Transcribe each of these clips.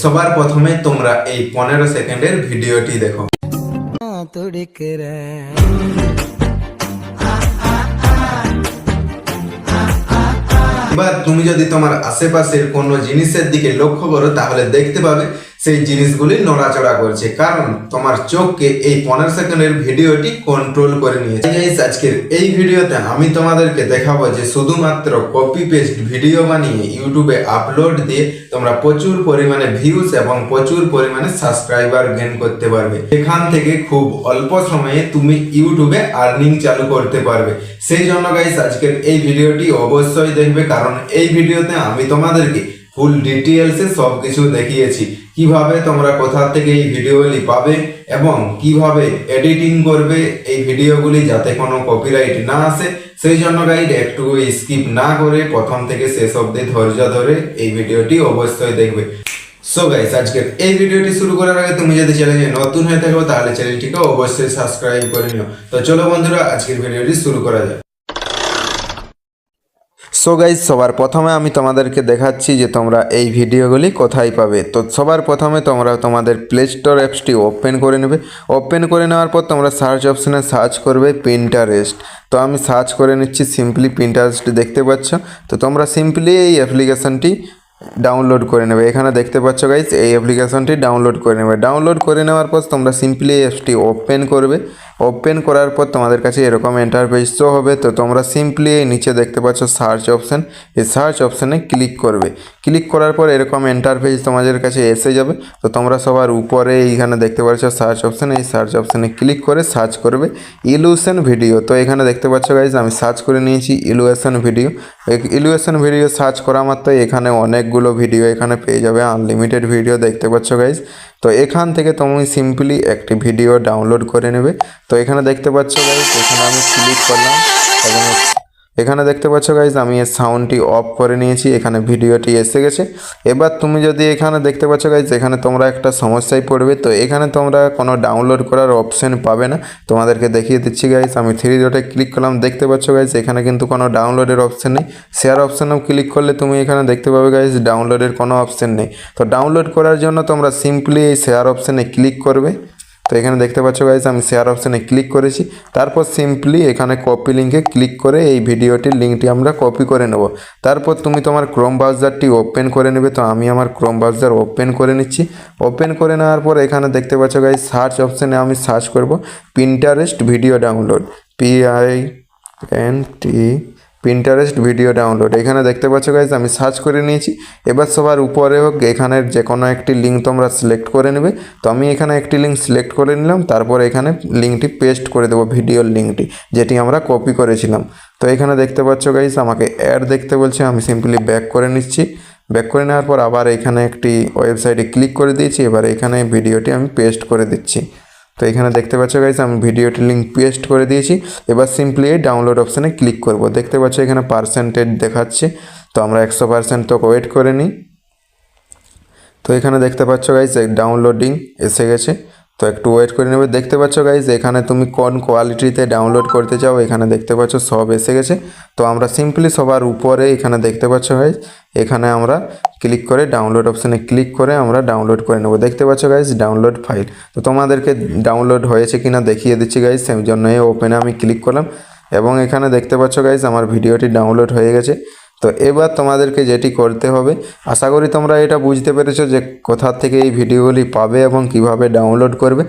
সবার প্রথমে তোমরা এই পনেরো সেকেন্ডের ভিডিওটি দেখো। এবার তুমি যদি তোমার আশেপাশের কোনো জিনিসের দিকে লক্ষ্য করো, তাহলে দেখতে পাবে সেই জিনিসগুলি নড়াচড়া করছে। কারণ তোমার চোখকে এই পনেরো সেকেন্ডের ভিডিওটি কন্ট্রোল করে নিয়েছে। আজকের এই ভিডিওতে আমি তোমাদেরকে দেখাবো যে শুধুমাত্র কপি পেস্ট ভিডিও বানিয়ে ইউটিউবে আপলোড দিয়ে তোমরা প্রচুর পরিমাণে ভিউজ এবং প্রচুর পরিমাণে সাবস্ক্রাইবার গেন করতে পারবে। এখান থেকে খুব অল্প সময়ে তুমি ইউটিউবে আর্নিং চালু করতে পারবে। সেই জন্য গাইস আজকের এই ভিডিওটি অবশ্যই দেখবে। কারণ এই ভিডিওতে আমি তোমাদেরকে ফুল ডিটেলসে সব কিছু দেখিয়েছি। কীভাবে তোমরা কোথা থেকে এই ভিডিওগুলি পাবে এবং কীভাবে এডিটিং করবে এই ভিডিওগুলি যাতে কোনো কপিরাইট না আসে, সেই জন্য গাইড একটু স্কিপ না করে প্রথম থেকে শেষ অবধি ধৈর্য ধরে এই ভিডিওটি অবশ্যই দেখবে। সো গাইস আজকের এই ভিডিওটি শুরু করার আগে তুমি যদি চ্যানেলে নতুন হয়ে থাকো, তাহলে চ্যানেলটিকে অবশ্যই সাবস্ক্রাইব করে নিও। তো চলো বন্ধুরা, আজকের ভিডিওটি শুরু করা যাক। সো গাইজ সবার প্রথমে আমি তোমাদেরকে দেখাচ্ছি যে তোমরা এই ভিডিওগুলি কোথায় পাবে। তো সবার প্রথমে তোমরা তোমাদের প্লে স্টোর অ্যাপসটি ওপেন করে নেবে। ওপেন করে নেওয়ার পর তোমরা সার্চ অপশানে সার্চ করবে পিন্টারেস্ট তো আমি সার্চ করে নিচ্ছি সিম্পলি পিন্টারেস্ট দেখতে পাচ্ছ। তো তোমরা সিম্পলি এই অ্যাপ্লিকেশনটি ডাউনলোড করে নেবে। এখানে দেখতে পাচ্ছ গাইজ এই অ্যাপ্লিকেশনটি ডাউনলোড করে নেবে। ডাউনলোড করে নেওয়ার পর তোমরা সিম্পলি এই অ্যাপসটি ওপেন করবে। ওপেন করার পর তোমাদের কাছে এরকম এন্টারপেজ শো হবে। তো তোমরা সিম্পলি নিচে দেখতে পাচ্ছ সার্চ অপশান এই সার্চ অপশানে ক্লিক করবে। ক্লিক করার পর এরকম এন্টারপেজ তোমাদের কাছে এসে যাবে। তো তোমরা সবার উপরে এইখানে দেখতে পাচ্ছ সার্চ অপশান এই সার্চ অপশানে ক্লিক করে সার্চ করবে। ইলুশন ভিডিও তো এখানে দেখতে পাচ্ছ গাইজ আমি সার্চ করে নিয়েছি illusion video illusion video search করা মাত্রই এখানে অনেকগুলো ভিডিও এখানে পেয়ে যাবে। আনলিমিটেড ভিডিও দেখতে পাচ্ছ গাইজ তো এখান থেকে তুমি সিম্পলি একটি ভিডিও ডাউনলোড করে নেবে। তো এখানে দেখতে পাচ্ছ গাইজ এখানে আমি ক্লিক করলাম। এবং এখানে দেখতে পাচ্ছ গাইজ আমি এর সাউন্ডটি অফ করে নিয়েছি, এখানে ভিডিওটি এসে গেছে। এবার তুমি যদি এখানে দেখতে পাচ্ছ গাইজ এখানে তোমরা একটা সমস্যায় পড়বে। তো এখানে তোমরা কোনো ডাউনলোড করার অপশন পাবে না। তোমাদেরকে দেখিয়ে দিচ্ছি গাইজ আমি থ্রি ডটে ক্লিক করলাম, দেখতে পাচ্ছ গাইজ এখানে কিন্তু কোনো ডাউনলোডের অপশন নেই। শেয়ার অপশানেও ক্লিক করলে তুমি এখানে দেখতে পাবে গাইজ ডাউনলোডের কোনো অপশন নেই। তো ডাউনলোড করার জন্য তোমরা সিম্পলি এই শেয়ার অপশানে ক্লিক করবে। তো এখানে দেখতে পাচ্ছ গাইজ আমি শেয়ার অপশানে ক্লিক করেছি। তারপর সিম্পলি এখানে কপি লিঙ্কে ক্লিক করে এই ভিডিওটির লিঙ্কটি আমরা কপি করে নেব। তারপর তুমি তোমার ক্রোম ব্রাউজারটি ওপেন করে নেবে। তো আমি আমার ক্রোম ব্রাউজার ওপেন করে নিচ্ছি। ওপেন করে নেওয়ার পর এখানে দেখতে পাচ্ছ গাইজ সার্চ অপশানে আমি সার্চ করব। Pinterest video download P I N T Pinterest video download এখানে দেখতে পাচ্ছ গাইজ আমি সার্চ করে নিয়েছি। এবার সবার উপরে হোক, এখানের যে কোনো একটি লিঙ্ক তোমরা সিলেক্ট করে নেবে। তো আমি এখানে একটি লিঙ্ক সিলেক্ট করে নিলাম, তারপর এখানে লিঙ্কটি পেস্ট করে দেবো ভিডিওর লিঙ্কটি যেটি আমরা কপি করেছিলাম। তো এখানে দেখতে পাচ্ছ গাইজ আমাকে অ্যাড দেখতে বলছে, আমি সিম্পলি ব্যাক করে নিচ্ছি। ব্যাক করে নেওয়ার পর আবার এখানে একটি ওয়েবসাইটে ক্লিক করে দিয়েছি, এবার এখানে ভিডিওটি আমি পেস্ট করে দিচ্ছি। তো এখানে দেখতে পাচ্ছ গাইজ আমি ভিডিওটি লিঙ্ক পেস্ট করে দিয়েছি। এবার সিম্পলি এই ডাউনলোড অপশানে ক্লিক করব। দেখতে পাচ্ছ এখানে পার্সেন্টেজ দেখাচ্ছে। তো আমরা একশো পার্সেন্ট তো ওয়েট করে নিই। তো এখানে দেখতে পাচ্ছ গাইজ ডাউনলোডিং এসে গেছে। তো একটু ওয়েট করে নেবে। দেখতে পাচ্ছ গাইজ এখানে তুমি কোন কোয়ালিটিতে ডাউনলোড করতে চাও, এখানে দেখতে পাচ্ছ সব এসে গেছে। তো আমরা সিম্পলি সবার উপরে এখানে দেখতে পাচ্ছ গাইজ এখানে আমরা ক্লিক করে ডাউনলোড অপশানে ক্লিক করে আমরা ডাউনলোড করে নেব। দেখতে পাচ্ছ গাইজ ডাউনলোড ফাইল তো তোমাদেরকে ডাউনলোড হয়েছে কিনা দেখিয়ে দিচ্ছি গাইজ সেই জন্য ওপেনে আমি ক্লিক করলাম। এবং এখানে দেখতে পাচ্ছ গাইজ আমার ভিডিওটি ডাউনলোড হয়ে গেছে। তো এবার তোমাদেরকে যেটি করতে হবে, আশা করি তোমরা এটা বুঝতে পেরেছ যে কোথা থেকে এই ভিডিওগুলি পাবে এবং কীভাবে ডাউনলোড করবে।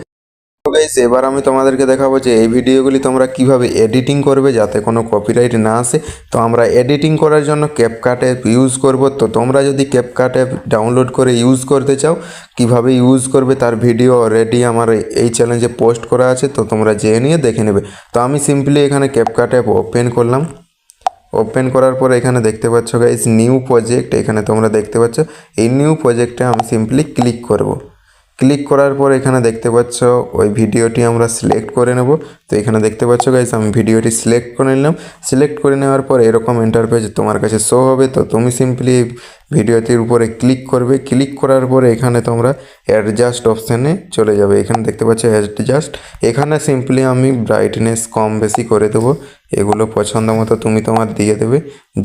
এবার আমি তোমাদেরকে দেখাবো যে এই ভিডিওগুলি তোমরা কীভাবে এডিটিং করবে যাতে কোনো কপিরাইট না আসে। তো আমরা এডিটিং করার জন্য ক্যাপকাট অ্যাপ ইউজ করব। তো তোমরা যদি ক্যাপকাট অ্যাপ ডাউনলোড করে ইউজ করতে চাও, কীভাবে ইউজ করবে তার ভিডিও অলরেডি আমার এই চ্যালেঞ্জে পোস্ট করা আছে। তো তোমরা যেয়ে নিয়ে দেখে নেবে। তো আমি সিম্পলি এখানে ক্যাপকাট অ্যাপ ওপেন করলাম। ওপেন করার পর এখানে দেখতে পাচ্ছ গাইজ নিউ প্রজেক্ট এখানে তোমরা দেখতে পাচ্ছ, এই নিউ প্রজেক্টে আমি সিম্পলি ক্লিক করব। ক্লিক করার পর এখানে দেখতে পাচ্ছ, ওই ভিডিওটি আমরা সিলেক্ট করে নেব। তো এখানে দেখতে পাচ্ছ গাইজ আমি ভিডিওটি সিলেক্ট করে নিলাম। সিলেক্ট করে নেওয়ার পর এরকম ইন্টারপেজ তোমার কাছে শো হবে, তো তুমি সিম্পলি ভিডিওটির উপরে ক্লিক করবে। ক্লিক করার পরে এখানে তোমরা অ্যাডজাস্ট অপশানে চলে যাবে। এখানে দেখতে পাচ্ছ অ্যাডজাস্ট এখানে সিম্পলি আমি ব্রাইটনেস কম বেশি করে দেবো। এগুলো পছন্দ মতো তুমি তোমার দিয়ে দেবে,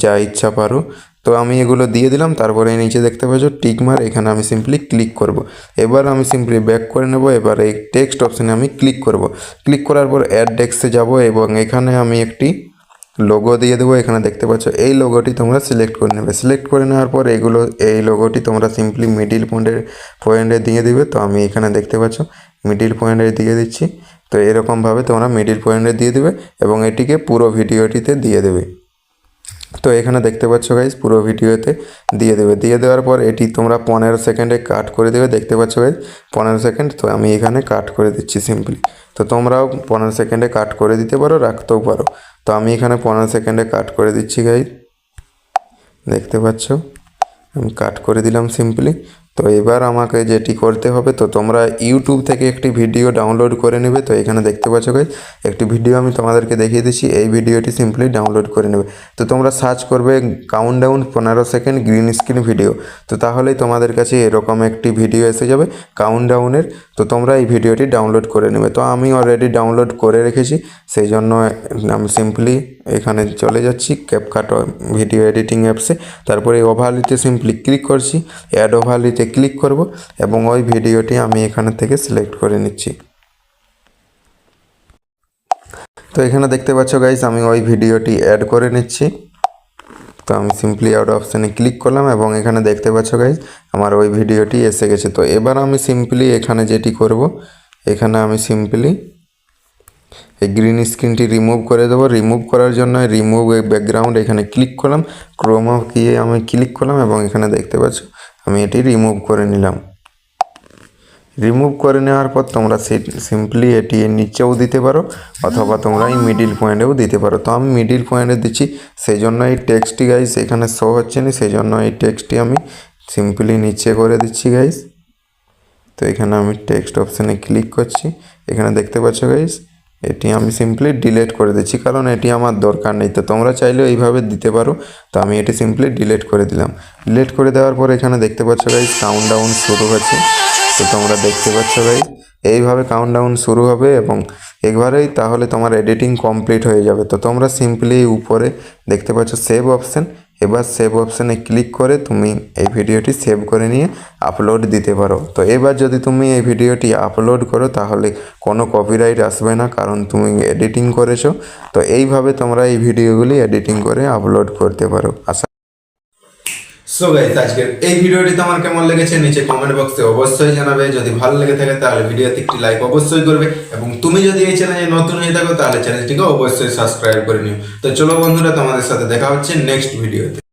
যা ইচ্ছা পারো। তো আমি এগুলো দিয়ে দিলাম, তারপরে নিচে দেখতে পাচ্ছ টিক মার এখানে আমি সিম্পলি ক্লিক করব। এবার আমি সিম্পলি ব্যাক করে নেব, এবার এই টেক্সট অপশানে আমি ক্লিক করব। ক্লিক করার পর অ্যাড ডেস্কে যাব এবং এখানে আমি একটি লোগো দিয়ে দেবো। এখানে দেখতে পাচ্ছ এই লোগোটি তোমরা সিলেক্ট করে নেবে। সিলেক্ট করে নেওয়ার পর এগুলো, এই লোগোটি তোমরা সিম্পলি মিডিল পয়েন্টের পয়েন্টে দিয়ে দিবে। তো আমি এখানে দেখতে পাচ্ছ মিডিল পয়েন্টে দিয়ে দিচ্ছি। তো এরকমভাবে তোমরা মিডিল পয়েন্টে দিয়ে দেবে এবং এটিকে পুরো ভিডিওটিতে দিয়ে দেবে। তো এখানে দেখতে পাচ্ছ গাইজ পুরো ভিডিওতে দিয়ে দেবে। দিয়ে দেওয়ার পর এটি তোমরা পনেরো সেকেন্ডে কাট করে দেবে। দেখতে পাচ্ছ গাইজ পনেরো সেকেন্ড তো আমি এখানে কাট করে দিচ্ছি সিম্পলি তো তোমরাও পনেরো সেকেন্ডে কাট করে দিতে পারো, রাখতেও পারো। তো আমি এখানে পনেরো সেকেন্ডে কাট করে দিচ্ছি গাইজ দেখতে পাচ্ছ? আমি কাট করে দিলাম সিম্পলি তো এবার আমাকে যেটি করতে হবে, তো তোমরা ইউটিউব থেকে একটি ভিডিও ডাউনলোড করে নেবে। তো এখানে দেখতে পাচ্ছ গাইজ একটি ভিডিও আমি তোমাদেরকে দেখিয়ে দিচ্ছি। এই ভিডিওটি সিম্পলি ডাউনলোড করে নেবে। তো তোমরা সার্চ করবে কাউন্ট ডাউন পনেরো সেকেন্ড গ্রিন স্ক্রিন ভিডিও তো তাহলেই তোমাদের কাছে এরকম একটি ভিডিও এসে যাবে কাউন্ট ডাউনের তো তোমরা এই ভিডিওটি ডাউনলোড করে নেবে। তো আমি অলরেডি ডাউনলোড করে রেখেছি। সেই জন্য আমি সিম্পলি এখানে চলে যাচ্ছি ক্যাপকাট ভিডিও এডিটিং অ্যাপসে তারপরে ওভারলিতে সিম্পলি ক্লিক করছি। অ্যাড ওভারলিতে ক্লিক করব এবং ওই ভিডিওটি আমি এখানে থেকে সিলেক্ট করে নিচ্ছি। তো এখানে দেখতে পাচ্ছ গাইস আমি ওই ভিডিওটি অ্যাড করে নিচ্ছি। তো আমি সিম্পলি আউট অপশানে ক্লিক করলাম এবং এখানে দেখতে পাচ্ছ গাইজ আমার ওই ভিডিওটি এসে গেছে। তো এবার আমি সিম্পলি এখানে যেটি করব, এখানে আমি সিম্পলি এই গ্রিন স্ক্রিনটি রিমুভ করে দেবো। রিমুভ করার জন্য রিমুভ ব্যাকগ্রাউন্ড এখানে ক্লিক করলাম। ক্রোমো গিয়ে আমি ক্লিক করলাম এবং এখানে দেখতে পাচ্ছ আমি এটি রিমুভ করে নিলাম। রিমুভ করে নেওয়ার পর তোমরা সিম্পলি এটি এর নিচেও দিতে পারো অথবা তোমরা এই মিডিল পয়েন্টেও দিতে পারো। তো আমি মিডিল পয়েন্টে দিচ্ছি সেই জন্য এই টেক্সটটি গাইস এখানে শো হচ্ছে না সেই জন্য এই টেক্সটটি আমি সিম্পলি নিচে করে দিচ্ছি গাইস তো এখানে আমি টেক্সট অপশানে ক্লিক করছি। এখানে দেখতে পাচ্ছ গাইস এটি আমি সিম্পলি ডিলেট করে দিচ্ছি, কারণ এটি আমার দরকার নেই। তো তোমরা চাইলেও এইভাবে দিতে পারো। তো আমি এটি সিম্পলি ডিলেট করে দিলাম। ডিলেট করে দেওয়ার পর এখানে দেখতে পাচ্ছ গাইস কাউন্ট ডাউন শুরু হচ্ছে তো তোমরা দেখতে পাচ্ছ গাইস এইভাবে কাউন্ট ডাউন শুরু হবে এবং একবারেই তাহলে তোমার এডিটিং কমপ্লিট হয়ে যাবে। তো তোমরা সিম্পলি উপরে দেখতে পাচ্ছ সেভ অপশান এবার সেভ অপশানে ক্লিক করে তুমি এই ভিডিওটি সেভ করে নিয়ে আপলোড দিতে পারো। তো এবার যদি তুমি এই ভিডিওটি আপলোড করো, তাহলে কোনো কপিরাইট আসবে না, কারণ তুমি এডিটিং করেছ। তো এইভাবে তোমরা এই ভিডিওগুলি এডিটিং করে আপলোড করতে পারো। আশা সো গাইস আজকের এই ভিডিওটি তোমার কেমন লেগেছে নিচে কমেন্ট বক্সে অবশ্যই জানাবে। যদি ভালো লেগে থাকে তাহলে ভিডিওতে একটি লাইক অবশ্যই করবে এবং তুমি যদি এই চ্যানেলে নতুন হয়ে থাকো তাহলে চ্যানেলটিকে অবশ্যই সাবস্ক্রাইব করে নিও। তো চলো বন্ধুরা, তোমাদের সাথে দেখা হচ্ছে নেক্সট ভিডিওতে